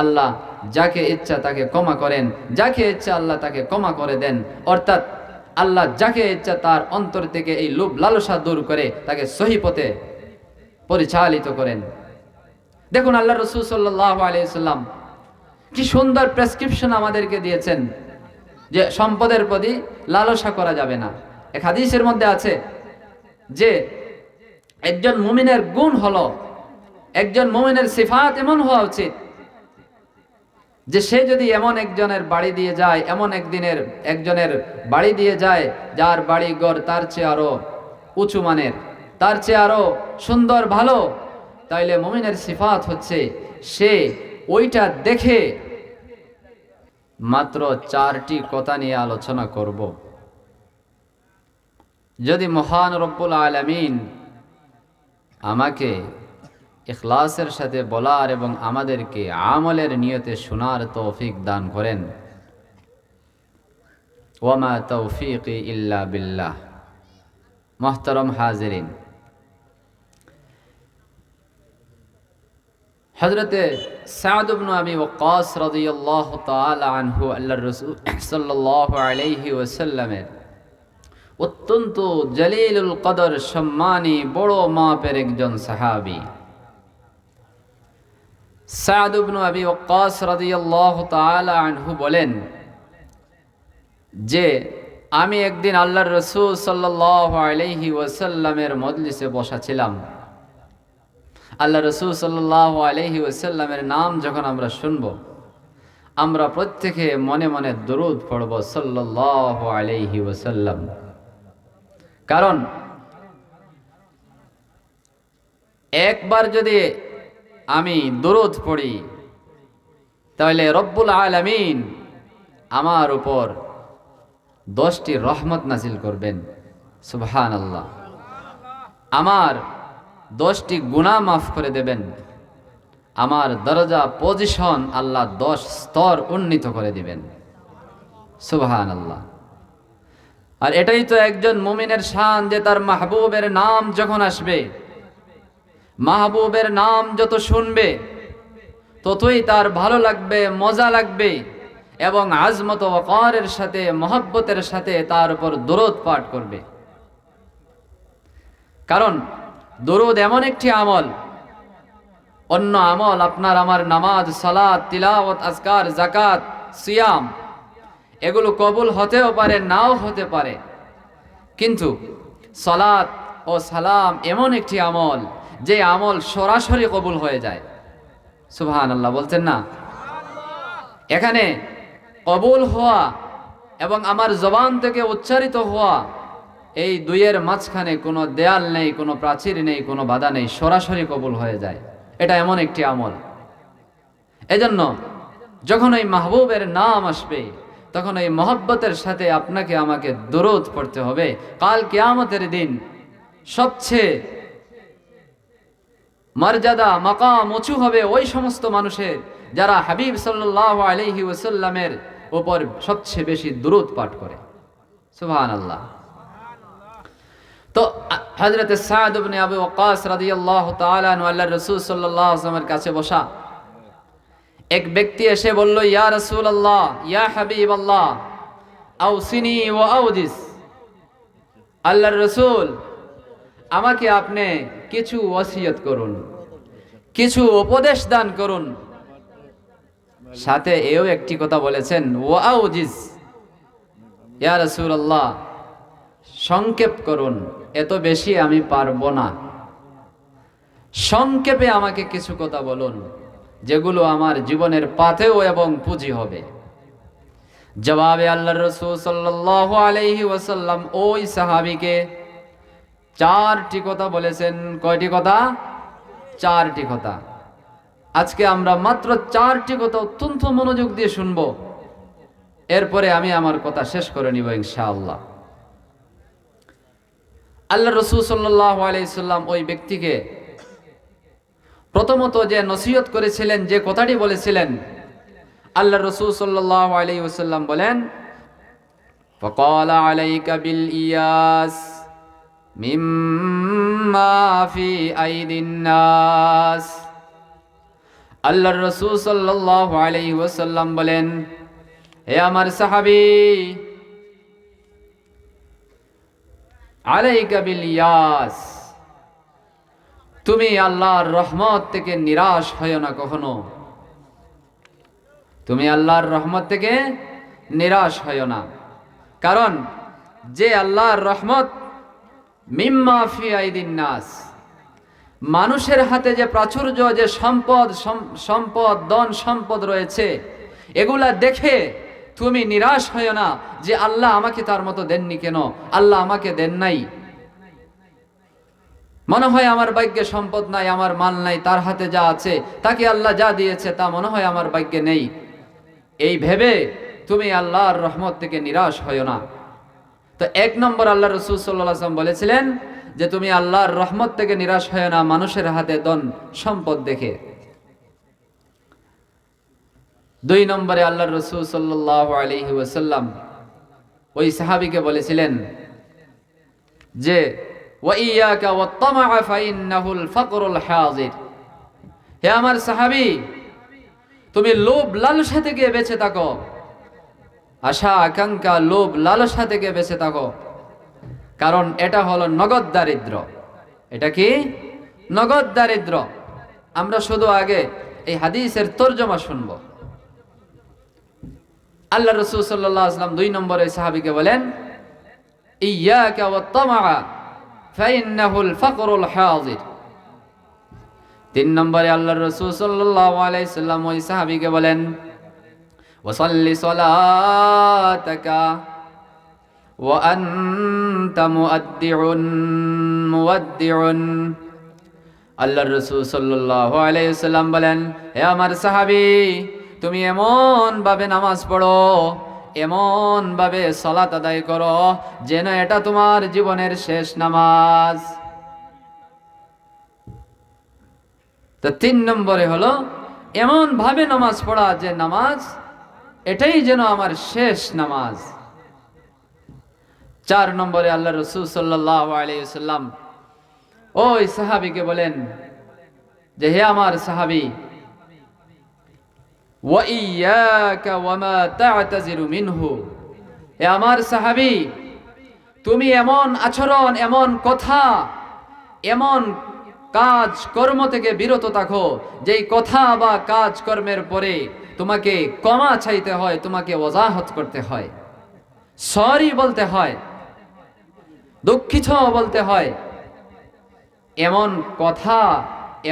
আল্লাহ যাকে ইচ্ছা তাকে ক্ষমা করেন, যাকে ইচ্ছা আল্লাহ তাকে ক্ষমা করে দেন। অর্থাৎ আল্লাহ যাকে ইচ্ছা তার অন্তর থেকে এই লোভ লালসা দূর করে তাকে সহি পথে পরিচালিত করেন। দেখুন আল্লাহ রসুল সাল্লাহ আলিয়াল্লাম কি সুন্দর প্রেসক্রিপশন আমাদেরকে দিয়েছেন যে সম্পদের প্রতি লালসা করা যাবে না। এক হাদিসের মধ্যে আছে যে একজন মুমিনের গুণ হলো, একজন মুমিনের সিফাত এমন হওয়া উচিত যে সে যদি এমন একজনের বাড়ি দিয়ে যায়, এমন একদিনের, একজনের বাড়ি দিয়ে যায়, যার বাড়ি ঘর তার চেয়ে আরও উঁচু মানের, তার চেয়ে আরও সুন্দর, ভালো, তাইলে মুমিনের সিফাত হচ্ছে সে ওইটা দেখে মাত্র চারটি কথা নিয়ে আলোচনা করব। যদি মহান রব্বুল আলমিন আমাকে ইখলাসের সাথে বলার এবং আমাদেরকে আমলের নিয়তে শোনার তৌফিক দান করেন। ওয়ামা তৌফিক ইল্লা বিল্লাহ। মোহতরম হাজরিন। হজরতে সাদবনু আবি ওকাস রদিয়াল্লাহ তাআলা আনহু আল্লাহ রসুল সাল্লাল্লাহু আলাইহি ওয়াসাল্লামের অত্যন্ত জলিলুল কদর সম্মানী বড় মাপের একজন সাহাবী। সাদ ইবনু আবি ওয়াক্কাস রাদিয়াল্লাহু তাআলা আনহু বলেন যে, আমি একদিন আল্লাহর রসুল সাল্লাল্লাহু আলাইহি ওয়াসাল্লামের মজলিসে বসা ছিলাম আল্লাহ রসুল সাল্লাল্লাহু আলাইহি ওয়াসাল্লামের নাম যখন আমরা শুনব, আমরা প্রত্যেকে মনে মনে দরুদ পড়ব সাল্লাল্লাহু আলাইহি ওয়াসাল্লাম। কারণ, একবার যদি আমি দরদ পড়ি। তাহলে রব্বুল আলমিন আমার উপর দশটি রহমত নাজিল করবেন। সুবহান আল্লাহ আমার দশটি গুণা মাফ করে দেবেন। আমার দরজা পজিশন আল্লাহ দশ স্তর উন্নীত করে দিবেন। সুবহান আল্লাহ আর এটাই তো একজন মুমিনের শান যে তার মাহবুবের নাম যখন আসবে মাহবুবের নাম যত শুনবে, ততই তার ভালো লাগবে, মজা লাগবে এবং আজমত ওকারের সাথে, মহব্বতের সাথে তার উপর দরদ পাঠ করবে। কারণ দরদ এমন একটি আমল, অন্য আমল আপনার আমার নামাজ সালাদ তিলাওয়াত, আজকার জাকাত সিয়াম, এগুলো কবুল হতেও পারে, নাও হতে পারে। কিন্তু সালাত ও সালাম এমন একটি আমল যে আমল সরাসরি কবুল হয়ে যায়। সুবহান আল্লাহ বলছেন না? এখানে কবুল হওয়া এবং আমার জবান থেকে উচ্চারিত হওয়া এই দুইয়ের মাঝখানে কোনো দেয়াল নেই, কোনো প্রাচীর নেই, কোনো বাধা নেই, সরাসরি কবুল হয়ে যায়। এটা এমন একটি আমল। এজন্য যখন ওই মাহবুবের নাম আসবে, তখন এই মহব্বতের সাথে আপনাকে আমাকে দরদ পড়তে হবে। কাল কেয়ামতের দিন সবচেয়ে মর্যাদা, মকাম উঁচু হবে ওই সমস্ত মানুষের যারা হাবিব সাল্লাহ আলহি ওসাল্লামের ওপর সবচেয়ে বেশি দূরত পাঠ করে। সুবহান আল্লাহ তো হজরত সাদ ইবনে আবু ওয়াক্কাস রাদিয়াল্লাহু তাআলা আনহু আল্লাহর রাসূল সাল্লাল্লাহু আলাইহি ওয়াসাল্লামের কাছে বসা। এক ব্যক্তি এসে বলল, ইয়া রাসূলুল্লাহ, ইয়া হাবিব হাবিবাল্লাহ, আউসিনি ওয়া আউদিস আল্লাহর রাসূল আমাকে আপনি কিছু ওসিয়ত করুন, কিছু উপদেশ দান করুন। সাথে এও একটি কথা বলেছেন, ওয়াউজিজ, ইয়া রাসূলুল্লাহ, সংক্ষেপ করুন, এত বেশি আমি পারব না। সংক্ষেপে আমাকে কিছু কথা বলুন, যেগুলো আমার জীবনের পাথেও এবং পুঁজি হবে। জবাবে আল্লাহ রসুল সাল্লাহ আলহি ওয়াসাল্লাম, ওই সাহাবিকে চারটি কথা বলেছেন। কয়টি কথা? চারটি কথা। আজকে আমরা মাত্র চারটি কথা অত্যন্ত মনোযোগ দিয়ে শুনব। এরপরে আমি আমার কথা শেষ করে নিব ইনশাআল্লাহ। আল্লাহ রসুল সাল্লাহ আলাইসাল্লাম ওই ব্যক্তিকে প্রথমত যে নসিহত করেছিলেন, যে কথাটি বলেছিলেন আল্লাহ রসুল সাল্লাহ আলাইসাল্লাম বলেন, ফকলা আলাইকা বিল ইয়াস। مما في أيدي الناس আল্লাহর রসুল সাল্লাল্লাহু আলাইহি ওয়াসাল্লাম বলেন হে আমার সাহাবী আলাইকা বিল ইয়াস তুমি আল্লাহর রহমত থেকে নিরাশ হয় না কখনো তুমি আল্লাহর রহমত থেকে নিরাশ হয় না কারণ যে আল্লাহর রহমত মিম্মা ফি আইদিন নাস। মানুষের হাতে যে প্রাচুর্য, যে সম্পদ সম্পদ, ধন, সম্পদ রয়েছে, এগুলা দেখে তুমি নিরাশ হয় না যে আল্লাহ আমাকে তার মতো দেননি কেন? আল্লাহ আমাকে দেন নাই। মনে হয় আমার ভাগ্যে সম্পদ নাই, আমার মাল নাই, তার হাতে যা আছে, তাকে আল্লাহ যা দিয়েছে, তা মনে হয় আমার ভাগ্যে নেই। এই ভেবে তুমি আল্লাহর রহমত থেকে নিরাশ হয় না। তো এক নম্বর আল্লাহ রসুল সাল্লাম বলেছিলেন যে তুমি আল্লাহর রহমত থেকে নিরাশ হয় না, মানুষের হাতে দন সম্পদ দেখে। দুই নম্বরে আল্লাহ রসুল ওয়াসাল্লাম ওই সাহাবিকে বলেছিলেন যে হে আমার সাহাবী, তুমি লোভ লালসা থেকে বেঁচে থাকো। আশা, আকাঙ্ক্ষা, লোভ, লালসা থেকে বেঁচে থাকো। কারণ এটা হলো নগদ দারিদ্র। এটা কি? নগদ দারিদ্র। আমরা শুধু আগে এই হাদিসের তর্জমা শুনব। আল্লাহ রসুল সাল্লাহ আসলাম দুই নম্বরে সাহাবিকে বলেন তিন নম্বরে আল্লাহ রসুল সাল্লাহ আলাইসাল্লাম ওই সাহাবিকে বলেন ওসল্লি সলাতাকা وأنت مؤدع مودع আল্লাহ রসুল সাল্লাহ আলাইসাল্লাম বলেন হে আমার সাহাবি তুমি এমন ভাবে নামাজ পড়ো এমন ভাবে সলাত আদায় করো যেন এটা তোমার জীবনের শেষ নামাজ তো তিন নম্বরে হলো এমন ভাবে নামাজ পড়া যে নামাজ এটাই যেন আমার শেষ নামাজ। চার নম্বরে আল্লাহ রসুল সাল্লাহ আলাইসাল্লাম ওই সাহাবিকে বলেন যে, হে আমার সাহাবি হে আমার সাহাবি, তুমি এমন আচরণ, এমন কথা, এমন কাজ কর্ম থেকে বিরত থাকো, যেই কথা বা কাজ কর্মের পরে তোমাকে ক্ষমা চাইতে হয়, তোমাকে ওজাহত করতে হয়। সরি বলতে হয়, দুঃখিত বলতে হয়। এমন কথা,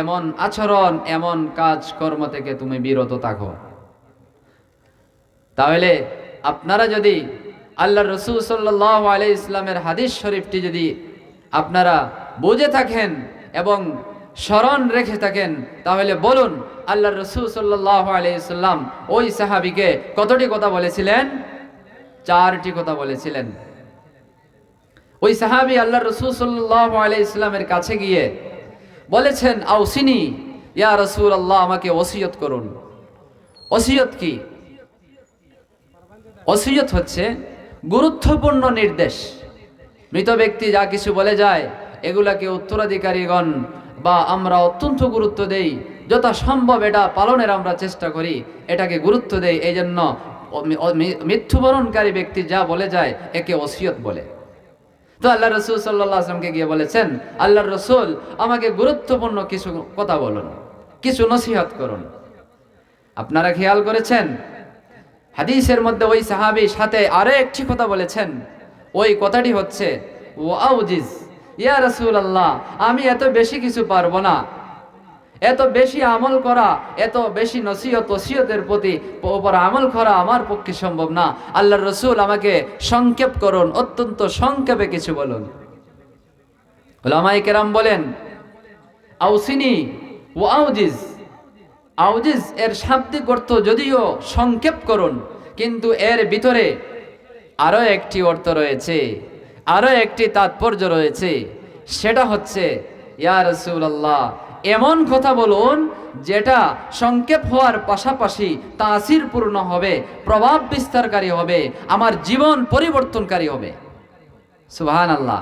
এমন আচরণ, এমন কাজ কর্ম থেকে তুমি বিরত থাকো। তাহলে আপনারা যদি আল্লাহ রসুল সাল্লাহ আলাই ইসলামের হাদিস শরীফটি যদি আপনারা বুঝে থাকেন এবং স্মরণ রেখে থাকেন, তাহলে বলুন আল্লাহ রসুল সাল্লাহ আলাইসাল্লাম ওই সাহাবিকে কতটি কথা বলেছিলেন? চারটি কথা বলেছিলেন। ওই সাহাবি আল্লাহ রসুল সাল্লাহ আলাই ইসলামের কাছে গিয়ে বলেছেন, আউসিনি, ইয়া রসুল আল্লাহ আমাকে ওসিয়ত করুন। ওসিয়ত কি? ওসিয়ত হচ্ছে গুরুত্বপূর্ণ নির্দেশ। মৃত ব্যক্তি যা কিছু বলে যায়, এগুলাকে উত্তরাধিকারীগণ বা আমরা অত্যন্ত গুরুত্ব দেই যথা সম্ভব এটা পালনের আমরা চেষ্টা করি, এটাকে গুরুত্ব দেই এই জন্য মৃত্যুবরণকারী ব্যক্তি যা বলে যায়, একে ওসিয়ত বলে। তো আল্লাহ রসুল সাল্লাহ আসলামকে গিয়ে বলেছেন আল্লাহ রসুল, আমাকে গুরুত্বপূর্ণ কিছু কথা বলুন, কিছু নসিহত করুন। আপনারা খেয়াল করেছেন? হাদিসের মধ্যে ওই সাহাবি সাথে আরও একটি কথা বলেছেন, ওই কথাটি হচ্ছে ও আউজিজ ইয়া রসুল আল্লাহ আমি এত বেশি কিছু পারব না। এত বেশি আমল করা, এত বেশি নসিহত, ওসিয়তের প্রতি ওপর আমল করা আমার পক্ষে সম্ভব না। আল্লাহর রসুল আমাকে সংক্ষেপ করুন, অত্যন্ত সংক্ষেপে কিছু বলুন। কেরাম বলেন, আউসিনি ও আউজিজ। আউজিজ এর শাব্দিক অর্থ যদিও সংক্ষেপ করুন, কিন্তু এর ভিতরে আরও একটি অর্থ রয়েছে। আরও একটি তাৎপর্য রয়েছে। সেটা হচ্ছে, ইয়া রসুল্লাহ এমন কথা বলুন যেটা সংক্ষেপ হওয়ার পাশাপাশি তাসিরপূর্ণ হবে, প্রভাব বিস্তারকারী হবে, আমার জীবন পরিবর্তনকারী হবে। সুবাহান আল্লাহ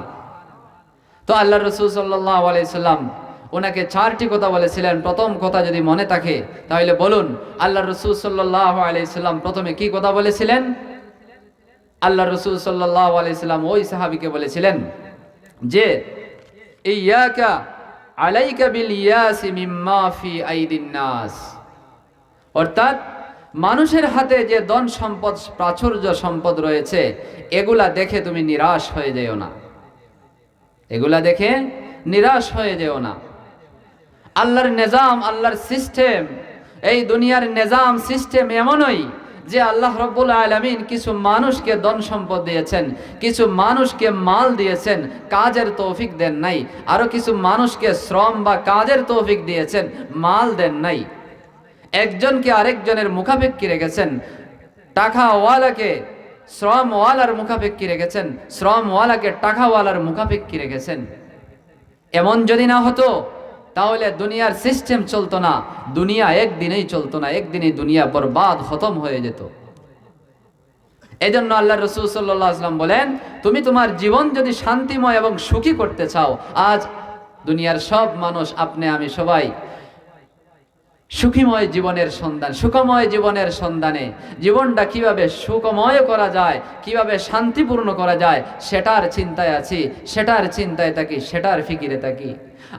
তো আল্লাহ রসুল সাল্লাহ আলাইসাল্লাম ওনাকে চারটি কথা বলেছিলেন। প্রথম কথা যদি মনে থাকে, তাহলে বলুন আল্লাহ রসুল সাল্লাহ আলাইসাল্লাম প্রথমে কি কথা বলেছিলেন? আল্লাহ রসুল সাল্লাহ আলাইসাল্লাম ওই সাহাবিকে বলেছিলেন যে ইয়াকা আলাইকা বিল আইদিন নাস। অর্থাৎ, মানুষের হাতে যে ধন সম্পদ, প্রাচুর্য সম্পদ রয়েছে, এগুলা দেখে তুমি নিরাশ হয়ে যেও না। এগুলা দেখে নিরাশ হয়ে যেও না। আল্লাহর নিজাম, আল্লাহর সিস্টেম, এই দুনিয়ার নিজাম সিস্টেম এমনই যে আল্লাহ রব্বুল আলমিন কিছু মানুষকে ধন সম্পদ দিয়েছেন, কিছু মানুষকে মাল দিয়েছেন, কাজের তৌফিক দেন নাই, আরও কিছু মানুষকে শ্রম বা কাজের তৌফিক দিয়েছেন, মাল দেন নাই। একজনকে আরেকজনের মুখাপেক্ষি রেখেছেন, টাকাওয়ালাকে, শ্রমওয়ালার মুখাপেক্ষি রেখেছেন, শ্রমওয়ালাকে টাকাওয়ালার মুখাপেক্ষি রেখেছেন। এমন যদি না হতো তাহলে দুনিয়ার সিস্টেম চলতো না, দুনিয়া একদিনেই চলতো না, একদিনই দুনিয়া বরবাদ, খতম হয়ে যেত। এই জন্য আল্লাহ রসুল সাল্লাহ আসলাম বলেন, তুমি তোমার জীবন যদি শান্তিময় এবং সুখী করতে চাও, আজ দুনিয়ার সব মানুষ আপনি, আমি সবাই সুখীময় জীবনের সন্ধান, সুখময় জীবনের সন্ধানে, জীবনটা কীভাবে সুখময় করা যায়, কীভাবে শান্তিপূর্ণ করা যায়, সেটার চিন্তায় আছি, সেটার চিন্তায় থাকি, সেটার ফিকিরে থাকি।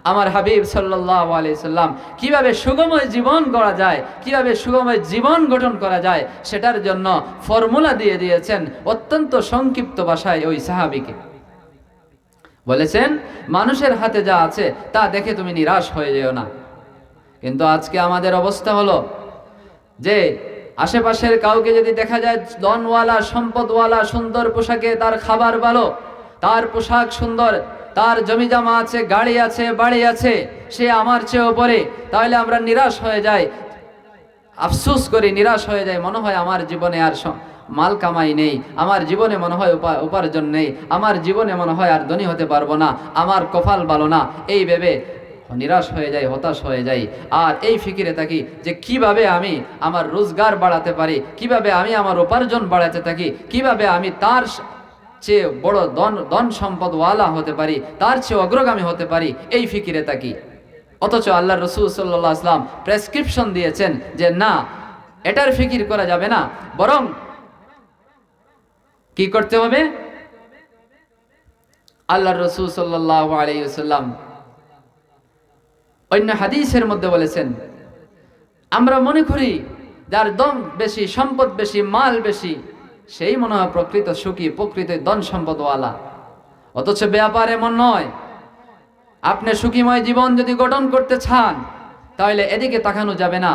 আমার হাবিব সাল্লাহ আলাইসাল্লাম কীভাবে সুগময় জীবন করা যায়, কীভাবে সুগময় জীবন গঠন করা যায়, সেটার জন্য ফর্মুলা দিয়ে দিয়েছেন অত্যন্ত সংক্ষিপ্ত ভাষায় ওই সাহাবিকে। বলেছেন, মানুষের হাতে যা আছে, তা দেখে তুমি নিরাশ হয়ে যেও না। কিন্তু আজকে আমাদের অবস্থা হলো যে, আশেপাশের কাউকে যদি দেখা যায় দনওয়ালা সম্পদওয়ালা, সুন্দর পোশাকে তার খাবার ভালো, তার পোশাক সুন্দর তার জমি জমা আছে, গাড়ি আছে, বাড়ি আছে, সে আমার চেয়ে ওপরে তাহলে আমরা নিরাশ হয়ে যাই। আফসুস করি, নিরাশ হয়ে যায় মনে হয় আমার জীবনে আর মাল কামাই নেই। আমার জীবনে মনে হয় উপার্জন নেই। আমার জীবনে মনে হয় আর ধনী হতে পারব না। আমার কপাল ভালো না। এই ভেবে নিরাশ হয়ে যাই, হতাশ হয়ে যাই। আর এই ফিকিরে থাকি যে কীভাবে আমি আমার রোজগার বাড়াতে পারি, কীভাবে আমি আমার উপার্জন বাড়াতে থাকি, কীভাবে আমি তার চেয়ে বড় দন দন সম্পদওয়ালা হতে পারি, তার চেয়ে অগ্রগামী হতে পারি, এই ফিকিরে থাকি। অথচ আল্লাহ রসুল সাল্লাহ আসলাম প্রেসক্রিপশন দিয়েছেন যে, না, এটার ফিকির করা যাবে না, বরং কি করতে হবে? আল্লাহ রসুল সাল্লাহ আলাইসাল্লাম অন্য হাদিসের মধ্যে বলেছেন, আমরা মনে করি, যার দম বেশি, সম্পদ বেশি, মাল বেশি সেই মনে হয় প্রকৃত সুখী প্রকৃত ধন সম্পদওয়ালা। অথচ ব্যাপার এমন নয়, আপনি সুখীময় জীবন যদি গঠন করতে চান, তাহলে এদিকে তাকানো যাবে না।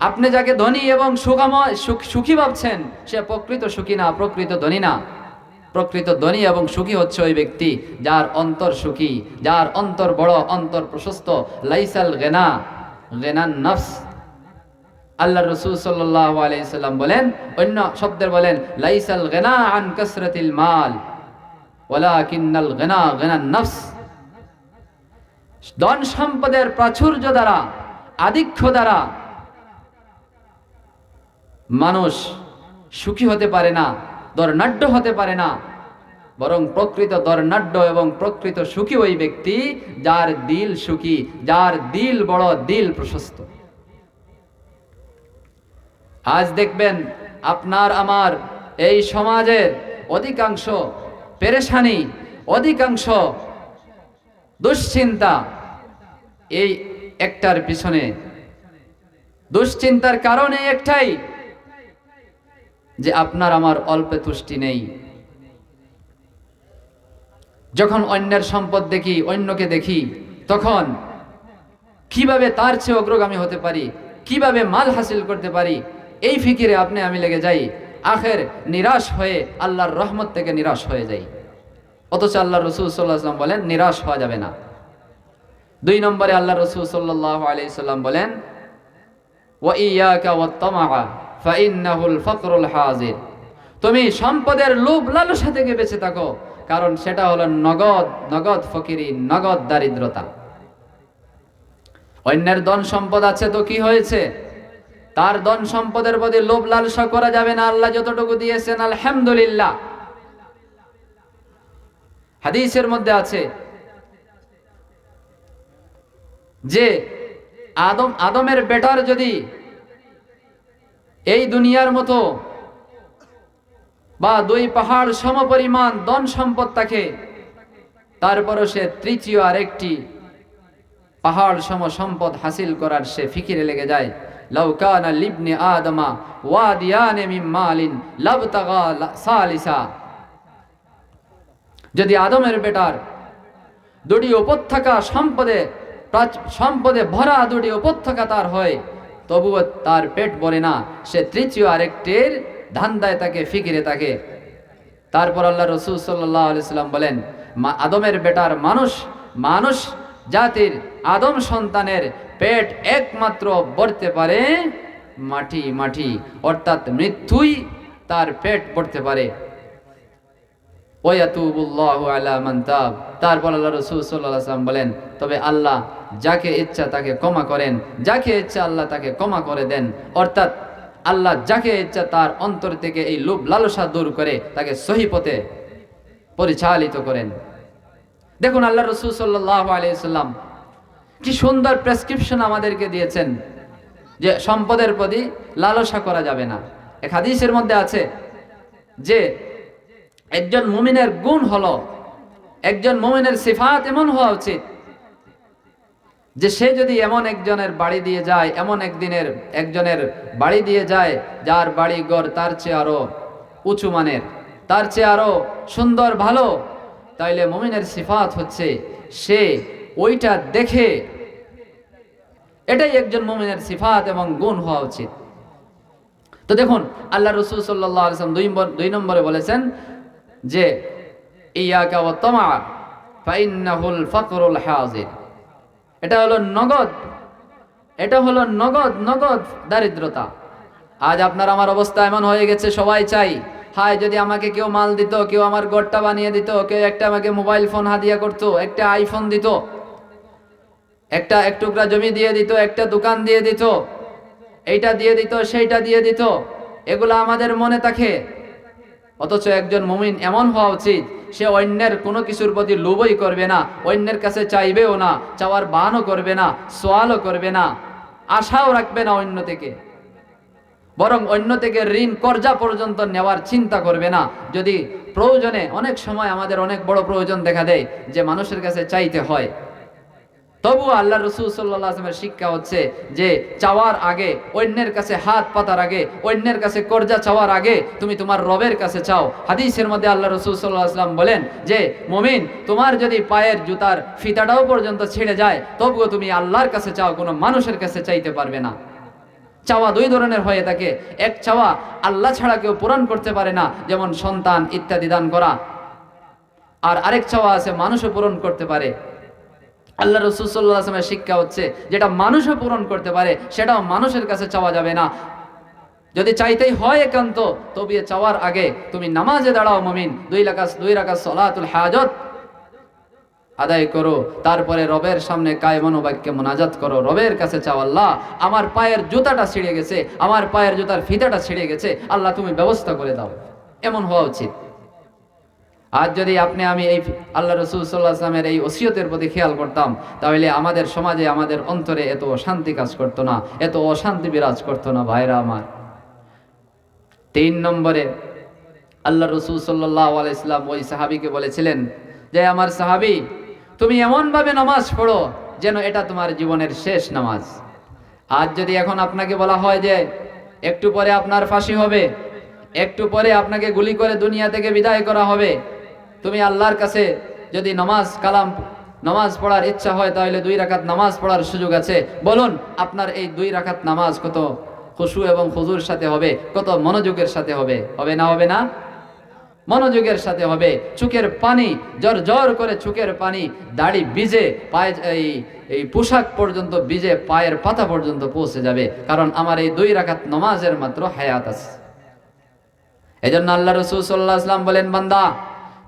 আপনি যাকে ধনী এবং সুখময় সুখী ভাবছেন, সে প্রকৃত সুখী না, প্রকৃত ধনী না। প্রকৃত ধনী এবং সুখী হচ্ছে ওই ব্যক্তি যার অন্তর সুখী, যার অন্তর বড়, অন্তর প্রশস্ত। লাইসাল গেনা, গেনান নফস। আল্লাহ রসুল সাল্লাহ আলাইসাল্লাম বলেন, অন্য শব্দের বলেন, লাইসাল গেনা আন কসরতিল মাল ওলা কিন্নাল গেনা গেনান নফস। ধন সম্পদের প্রাচুর্য দ্বারা, আধিক্য দ্বারা মানুষ সুখী হতে পারে না, দর্নাঢ্য হতে পারে না, বরং প্রকৃত দর্নাঢ্য এবং প্রকৃত সুখী ওই ব্যক্তি যার দিল সুখী, যার দিল বড়, দিল প্রশস্ত। আজ দেখবেন আপনার, আমার এই সমাজের অধিকাংশ পেরেশানি, অধিকাংশ দুশ্চিন্তা এই একটার পিছনে। দুশ্চিন্তার কারণে একটাই যে আপনার, আমার অল্পে তুষ্টি নেই। যখন অন্যের সম্পদ দেখি, অন্যকে দেখি, তখন কীভাবে তার চেয়ে অগ্রগামী হতে পারি, কীভাবে মাল হাসিল করতে পারি এই ফিকিরে আপনি, আমি লেগে যাই। আখের নিরাশ হয়ে আল্লাহর রহমত থেকে নিরাশ হয়ে যাই। অথচ আল্লাহ রসুল সাল্লাহাম বলেন, নিরাশ হওয়া যাবে না। দুই নম্বরে আল্লাহ রসুল সাল্লাহ আলি সাল্লাম বলেন তুমি সম্পদের লোভ লালসা থেকে বেঁচে থাকো, কারণ সেটা হলো নগদ নগদ ফকিরি, নগদ দারিদ্রতা। অন্যের ধন সম্পদ আছে তো কি হয়েছে? তার ধন সম্পদের প্রতি লোভ লালসা করা যাবে না, আল্লাহ যতটুকু দিয়েছেন, আলহামদুলিল্লাহ। হাদিসের মধ্যে আছে যে আদম, আদমের বেটার যদি এই দুনিয়ার মতো বা দুই পাহাড় সমপরিমাণ ধন সম্পদ থাকে, তারপরও সে তৃতীয় আরেকটি পাহাড় সম সম্পদ হাসিল করার সে ফিকিরে লেগে যায়। লাউকানা লিবনে আদমা ওয়াদিয়ানে মিন মালিন সালিসা। যদি আদমের বেটার দুটি উপত্যকা সম্পদে সম্পদে ভরা দুটি উপত্যকা তার হয়, তবুও তার পেট ভরে না। সে তৃতীয় আরেকটির ধান্দায় তাকে, ফিকিরে থাকে তারপর আল্লাহ রসুল সাল্লাহ বলেন আদমের বেটার মানুষ মানুষ জাতির আদম সন্তানের পেট একমাত্র ভরতে পারে মাটি মাটি। অর্থাৎ মৃত্যুই তার পেট ভরতে পারে। বলেন, তবে আল্লাহ যাকে ইচ্ছা তাকে ক্ষমা করেন, যাকে ইচ্ছা আল্লাহ তাকে ক্ষমা করে দেন। অর্থাৎ আল্লাহ যাকে ইচ্ছা তার অন্তর থেকে এই লোভ লালসা দূর করে তাকে সহি পথে পরিচালিত করেন। দেখুন আল্লাহ রসুল সাল্লাহ আলিয়াল্লাম কি সুন্দর প্রেসক্রিপশন আমাদেরকে দিয়েছেন যে সম্পদের প্রতি লালসা করা যাবে না। এক হাদিসের মধ্যে আছে যে একজন মুমিনের গুণ হলো, একজন মুমিনের সিফাত এমন হওয়া উচিত যে সে যদি এমন একজনের বাড়ি দিয়ে যায়, এমন একদিনের, একজনের বাড়ি দিয়ে যায়, যার বাড়ি ঘর তার চেয়ে আরও উঁচু মানের, তার চেয়ে আরও সুন্দর ভালো, তাইলে মুমিনের সিফাত হচ্ছে সে ওইটা দেখে এটাই একজন মুমিনের সিফাত এবং গুণ হওয়া উচিত। তো দেখুন আল্লাহ রসুল সাল্লাহ আলসালাম দুই নম্বর দুই নম্বরে বলেছেন যে, ইয়াকা ও তমা ফাইন্নাহুল ফকরুল হাজির। এটা হলো নগদ। এটা হলো নগদ নগদ দারিদ্রতা। আজ আপনার আমার অবস্থা এমন হয়ে গেছে, সবাই চাই, হায়, যদি আমাকে কেউ মাল দিত, কেউ আমার গড়টা বানিয়ে দিত, কেউ একটা আমাকে মোবাইল ফোন হাদিয়া করতো, একটা আইফোন দিত একটা, এক টুকরা জমি দিয়ে দিত, একটা দোকান দিয়ে দিত, এইটা দিয়ে দিত, সেইটা দিয়ে দিত, এগুলো আমাদের মনে থাকে। অথচ একজন মুমিন এমন হওয়া উচিত, সে অন্যের কোনো কিছুর প্রতি লোভই করবে না, অন্যের কাছে চাইবেও না, চাওয়ার বানও করবে না, সোয়ালও করবে না, আশাও রাখবে না অন্য থেকে। বরং অন্য থেকে ঋণ, কর্জা পর্যন্ত নেওয়ার চিন্তা করবে না। যদি প্রয়োজনে অনেক সময় আমাদের অনেক বড় প্রয়োজন দেখা দেয়, যে মানুষের কাছে চাইতে হয়। তবু আল্লাহ রসুল সাল্লামের শিক্ষা হচ্ছে যে চাওয়ার আগে, অন্যের কাছে হাত পাতার আগে, অন্যের কাছে কর্জা চাওয়ার আগে তুমি তোমার রবের কাছে চাও। হাদিসের মধ্যে আল্লাহ রসুল সাল্লাহ আসলাম বলেন যে, মমিন, তোমার যদি পায়ের জুতার ফিতাটাও পর্যন্ত ছিঁড়ে যায়, তবুও তুমি আল্লাহর কাছে চাও, কোনো মানুষের কাছে চাইতে পারবে না। চাওয়া দুই ধরনের হয়ে থাকে। এক চাওয়া আল্লাহ ছাড়া কেউ পূরণ করতে পারে না, যেমন সন্তান ইত্যাদি দান করা। আর আরেক চাওয়া আছে, মানুষও পূরণ করতে পারে। আল্লাহ রসুল আসলামের শিক্ষা হচ্ছে, যেটা মানুষও পূরণ করতে পারে, সেটাও মানুষের কাছে চাওয়া যাবে না। যদি চাইতেই হয় একান্ত, তবে চাওয়ার আগে তুমি নামাজে দাঁড়াও মমিন, দুই রাকাত দুই রাকাত সলাতুল হাজত আদায় করো, তারপরে রবের সামনে কায়মন বাক্যে মোনাজাত করো, রবের কাছে চাও, আল্লাহ, আমার পায়ের জুতাটা ছিঁড়ে গেছে, আমার পায়ের জুতার ফিতাটা ছিঁড়ে গেছে, আল্লাহ তুমি ব্যবস্থা করে দাও। এমন হওয়া উচিত। আজ যদি আপনি আমি এই আল্লাহ রসুল সাল্লাহ আসলামের এই ওসিয়তের প্রতি খেয়াল করতাম, তাহলে আমাদের সমাজে, আমাদের অন্তরে এত অশান্তি কাজ করতো না, এত অশান্তি বিরাজ করতো না, ভাইরা আমার। তিন নম্বরে, আল্লাহ রসুল সাল্লাহ আলাইসলাম ওই সাহাবিকে বলেছিলেন যে, আমার সাহাবি, তুমি এমনভাবে নামাজ পড়ো যেন এটা তোমার জীবনের শেষ নামাজ। আজ যদি এখন আপনাকে বলা হয় যে, একটু পরে আপনার ফাঁসি হবে, একটু পরে আপনাকে গুলি করে দুনিয়া থেকে বিদায় করা হবে তুমি আল্লাহর কাছে যদি নামাজ কালাম, নামাজ পড়ার ইচ্ছা হয়, তাহলে দুই রাকাত নামাজ পড়ার সুযোগ আছে। বলুন, আপনার এই দুই রাখাত নামাজ কত খুশু এবং খুজুর সাথে হবে, কত মনোযোগের সাথে হবে? হবে না হবে না? মনোযোগের সাথে হবে। চুকের পানি জর জর করে চুকের পানি দাড়ি ভিজে পায়ে, এই এই পোশাক পর্যন্ত ভিজে পায়ের পাতা পর্যন্ত পৌঁছে যাবে। কারণ আমার এই দুই রাকাত নমাজের মাত্র হায়াত আছে। এজন্য আল্লাহ রসুল সাল্লাহ আসলাম বলেন, বান্দা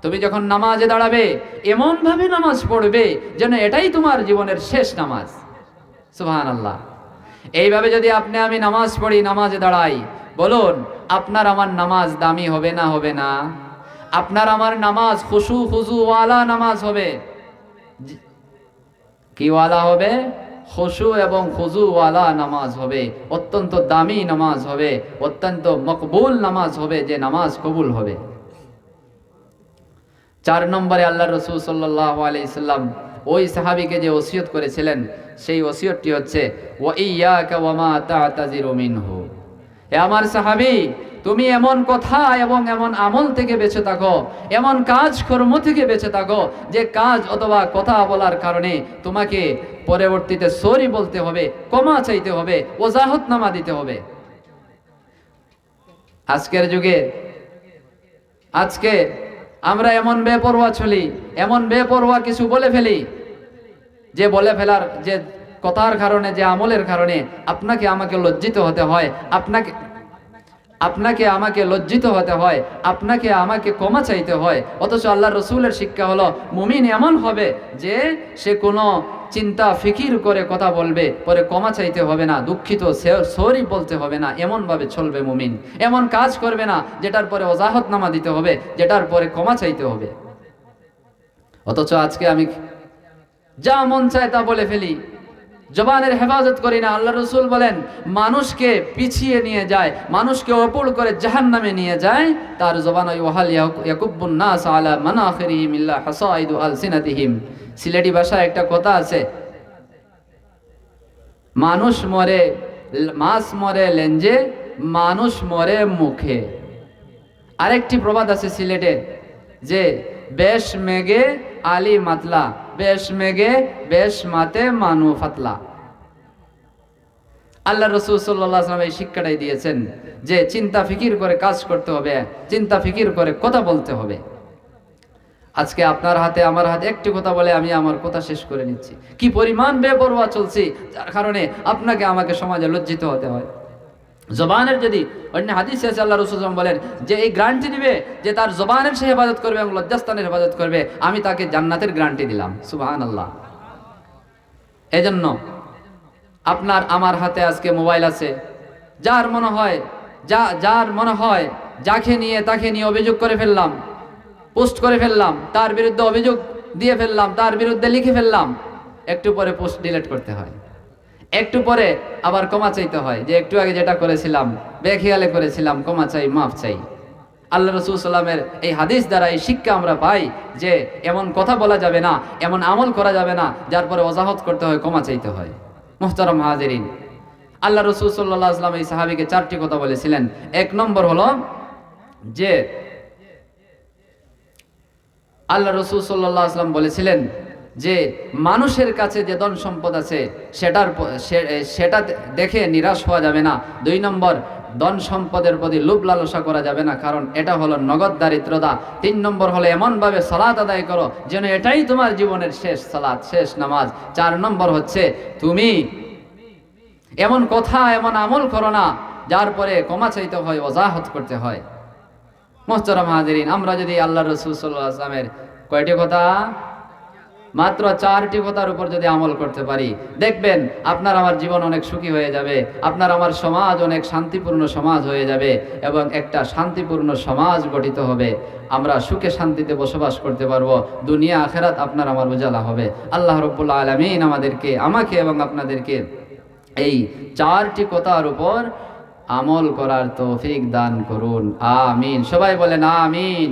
তুমি যখন নামাজে দাঁড়াবে এমন ভাবে নামাজ পড়বে যেন এটাই তোমার জীবনের শেষ নামাজ। সুবহান আল্লাহ এইভাবে যদি আপনি আমি নামাজ পড়ি, নামাজে দাঁড়াই, বলুন, আপনার আমার নামাজ দামি হবে না হবে না? আপনার আমার নামাজ খুশু খুজু ওয়ালা নামাজ হবে? জি- কি ওয়ালা হবে? খুশু এবং খুজুওয়ালা নামাজ হবে। অত্যন্ত দামি নামাজ হবে, অত্যন্ত মকবুল নামাজ হবে যে নামাজ কবুল হবে। চার নম্বরে আল্লাহ রসুল সাল্লাহ আলাইসাল্লাম ওই সাহাবিকে যে ওসিয়ত করেছিলেন, সেই ওসিয়তটি হচ্ছে ও ইয়াকা ওয়ামা তাতাজিরু মিনহু। এ আমার সাহাবি, তুমি এমন কথা এবং এমন আমল থেকে বেঁচে থাকো, এমন কাজ কর্ম থেকে বেঁচে থাকো, যে কাজ অথবা কথা বলার কারণে তোমাকে পরবর্তীতে সরি বলতে হবে, ক্ষমা চাইতে হবে, ওজাহতনামা দিতে হবে। আজকের যুগে, আজকে আমরা এমন বেপরোয়া চলি, এমন বেপরোয়া কিছু বলে ফেলি, যে বলে ফেলার যে কথার কারণে, যে আমলের কারণে আপনাকে আমাকে লজ্জিত হতে হয়, আপনাকে আপনাকে আমাকে লজ্জিত হতে হয়, আপনাকে আমাকে কমা চাইতে হয়। অথচ আল্লাহ রসুলের শিক্ষা হলো, মুমিন এমন হবে যে সে কোনো চিন্তা, ফিকির করে কথা বলবে, পরে ক্ষমা চাইতে হবে না, দুঃখিত সরি বলতে হবে না, এমনভাবে চলবে মুমিন। এমন কাজ করবে না, যেটার পরে ওজাহতনামা দিতে হবে, যেটার পরে ক্ষমা চাইতে হবে। অথচ আজকে আমি যা মন চায় তা বলে ফেলি। জবানের হেফাজত করি না। আল্লাহ রসুল বলেন, মানুষকে পিছিয়ে নিয়ে যায়, মানুষকে অপর করে জাহান নামে নিয়ে যায়, তার জবান সিলেটি ভাষায় একটা কথা আছে, মানুষ মরে, মাছ মরে লেঞ্জে, মানুষ মরে মুখে। আরেকটি প্রবাদ আছে সিলেটে, যে বেশ মেঘে আলী মাতলা বেশ মেঘে, বেশ মাতে মানু ফাতলা। আল্লাহ রসুল সাল্লাম এই শিক্ষাটাই দিয়েছেন যে চিন্তা ফিকির করে কাজ করতে হবে, চিন্তা ফিকির করে কথা বলতে হবে। আজকে আপনার হাতে, আমার হাতে একটি কথা বলে আমি আমার কথা শেষ করে নিচ্ছি। কি পরিমাণ বেপরোয়া চলছি, যার কারণে আপনাকে আমাকে সমাজে লজ্জিত হতে হয়। জবানের যদি অন্য হাদিস আছে, আল্লাহ রসুল বলেন, যে এই গ্রান্টি দিবে, যে তার জবানের সে হেফাজত করবে এবং লজ্জাস্থানের হেফাজত করবে, আমি তাকে জান্নাতের গ্রান্টি দিলাম। সুবাহান আল্লাহ এজন্য আপনার, আমার হাতে আজকে মোবাইল আছে। যার মনে হয়, যা, যার মনে হয়, যাকে নিয়ে তাকে নিয়ে অভিযোগ করে ফেললাম, পোস্ট করে ফেললাম, তার বিরুদ্ধে অভিযোগ দিয়ে ফেললাম, তার বিরুদ্ধে লিখে ফেললাম, একটু পরে পোস্ট ডিলিট করতে হয়। একটু পরে আবার ক্ষমা চাইতে হয়, যে একটু আগে যেটা করেছিলাম, বেখেয়ালে করেছিলাম, ক্ষমা চাই, মাফ চাই। আল্লাহ রসুল সাল্লামের এই হাদিস দ্বারা এই শিক্ষা আমরা পাই যে এমন কথা বলা যাবে না, এমন আমল করা যাবে না, যার পরে অজাহত করতে হয়, ক্ষমা চাইতে হয়। মোহতারম হাজিরিন। আল্লাহ রসুল সাল্লাহ আসলাম এই সাহাবিকে চারটি কথা বলেছিলেন। এক নম্বর হলো যে আল্লাহ রসুল সাল্লাহ আসলাম বলেছিলেন যে মানুষের কাছে যে ধন সম্পদ আছে, সেটার সেটা দেখে নিরাশ হওয়া যাবে না। দুই নম্বর, ধন সম্পদের প্রতি লোভ লালসা করা যাবে না, কারণ এটা হলো নগদ দারিদ্রতা। তিন নম্বর হলো এমনভাবে সালাত আদায় করো যেন এটাই তোমার জীবনের শেষ সালাত, শেষ নামাজ। চার নম্বর হচ্ছে, তুমি এমন কথা, এমন আমল করো না, যার পরে ক্ষমা চাইতে হয়, ওজাহত করতে হয়। মোহতরম হাজিরিন, আমরা যদি আল্লাহ রসুল সাল্লাহ আসলামের কয়টি কথা? মাত্র চারটি কথার উপর যদি আমল করতে পারি, দেখবেন আপনার আমার জীবন অনেক সুখী হয়ে যাবে, আপনার আমার সমাজ অনেক শান্তিপূর্ণ সমাজ হয়ে যাবে এবং একটা শান্তিপূর্ণ সমাজ গঠিত হবে। আমরা সুখে শান্তিতে বসবাস করতে পারব, দুনিয়া, আখেরাত আপনার আমার উজালা হবে। আল্লাহ রব্বুল্লা আলমিন আমাদেরকে, আমাকে এবং আপনাদেরকে এই চারটি কথার উপর আমল করার তৌফিক দান করুন। আমিন। সবাই বলেন, আমিন।